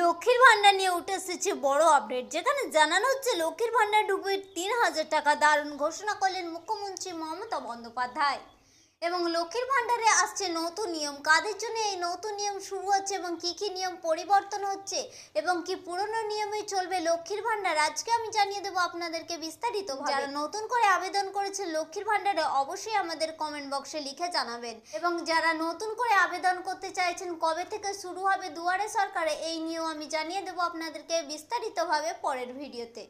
লক্ষ্মীর ভাণ্ডার নিয়ে উঠে এসেছে বড় আপডেট যেখানে জানানো হচ্ছে, লক্ষ্মীর ভান্ডার ডুবে তিন হাজার টাকা দারুণ ঘোষণা করলেন মুখ্যমন্ত্রী মমতা বন্দ্যোপাধ্যায়। এবং লক্ষ্মীর ভাণ্ডারে আসছে নতুন নিয়ম। কাদের জন্য এই নতুন নিয়ম শুরু হচ্ছে এবং কি কি নিয়ম পরিবর্তন হচ্ছে এবং কি পুরনো নিয়মে চলবে লক্ষ্মীর ভাণ্ডার? আজকে আমি জানিয়ে দেবো আপনাদেরকে বিস্তারিত যারা নতুন করে আবেদন করেছে লক্ষ্মীর ভাণ্ডারে অবশ্যই আমাদের কমেন্ট বক্সে লিখে জানাবেন। এবং যারা নতুন করে আবেদন করতে চাইছেন কবে থেকে শুরু হবে দুয়ারে সরকারে, এই নিয়েও আমি জানিয়ে দেবো আপনাদেরকে বিস্তারিতভাবে পরের ভিডিওতে।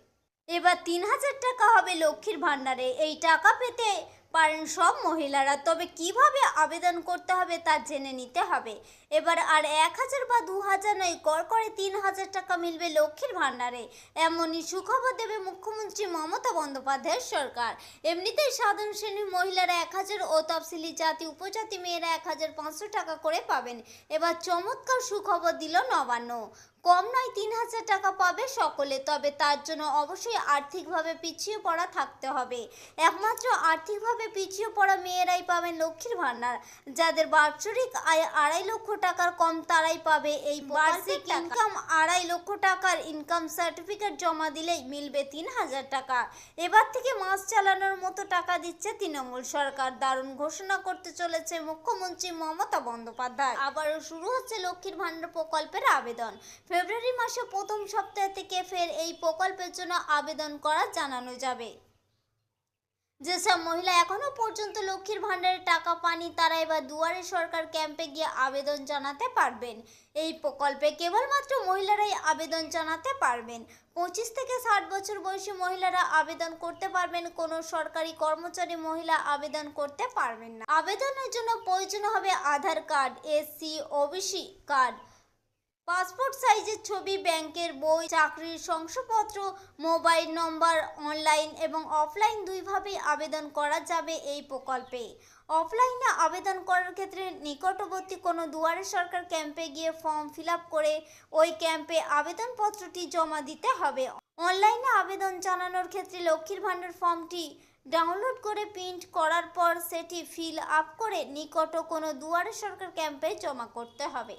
এবার তিন হাজার টাকা হবে লক্ষ্মীর ভাণ্ডারে। এই টাকা পেতে পারেন সব মহিলারা, তবে কীভাবে আবেদন করতে হবে তা জেনে নিতে হবে। এবার আর এক হাজার বা দু হাজার নয়, কর করে তিন হাজার টাকা মিলবে লক্ষ্মীর ভাণ্ডারে। এমনই সুখবর দেবে মুখ্যমন্ত্রী মমতা বন্দ্যোপাধ্যায়ের সরকার। এমনিতেই সাধারণ শ্রেণির মহিলারা এক হাজার ও তফসিলি জাতি, উপজাতি মেয়েরা এক হাজার পাঁচশো টাকা করে পাবেন। এবার চমৎকার সুখবর দিল নবান্ন। কম নয় তিন হাজার টাকা পাবে সকলে, তবে তার জন্য অবশ্যই আর্থিকভাবে পিছিয়ে পড়া থাকতে হবে। একমাত্র আর্থিকভাবে পিছিয়ে পড়া মেয়েরাই পাবেন লক্ষ্মীর ভাণ্ডার। যাদের বাৎসরিক আয় আড়াই লক্ষ টাকার কম তারাই পাবে এই বার্ষিক ইনকাম আড়াই লক্ষ টাকার ইনকাম সার্টিফিকেট জমা দিলেই মিলবে তিন হাজার টাকা। এবার থেকে মাস চালানোর মতো টাকা দিচ্ছে তৃণমূল সরকার। দারুণ ঘোষণা করতে চলেছে মুখ্যমন্ত্রী মমতা বন্দ্যোপাধ্যায়। আবারও শুরু হচ্ছে লক্ষ্মীর ভাণ্ডার প্রকল্পের আবেদন। ফেব্রুয়ারি মাসে প্রথম সপ্তাহ থেকে ফের এই প্রকল্পের জন্য আবেদন করা জানানো যাবে। যেসব মহিলা এখনও পর্যন্ত লক্ষ্মীর ভাণ্ডারের টাকা পানি তারা এবার দুয়ারে সরকার ক্যাম্পে গিয়ে আবেদন জানাতে পারবেন। এই প্রকল্পে কেবলমাত্র মহিলারাই আবেদন জানাতে পারবেন। পঁচিশ থেকে ষাট বছর বয়সী মহিলারা আবেদন করতে পারবেন, কোনো সরকারি কর্মচারী মহিলা আবেদন করতে পারবেন না। আবেদনের জন্য প্রয়োজন হবে Aadhaar card, SC, OBC card. Passport সাইজের ছবি, ব্যাংকের বই, চাকরির শংসাপত্র, মোবাইল নম্বর, অনলাইন এবং অফলাইন দুইভাবেই আবেদন করা যাবে এই প্রকল্পে। অফলাইনে আবেদন করার ক্ষেত্রে নিকটবর্তী কোনো দুয়ারে সরকার ক্যাম্পে গিয়ে ফর্ম ফিল করে ওই ক্যাম্পে আবেদনপত্রটি জমা দিতে হবে। অনলাইনে আবেদন জানানোর ক্ষেত্রে লক্ষ্মীর ভাণ্ডার ফর্মটি ডাউনলোড করে প্রিন্ট করার পর সেটি ফিল আপ করে নিকট কোনো দুয়ারে সরকার ক্যাম্পে জমা করতে হবে।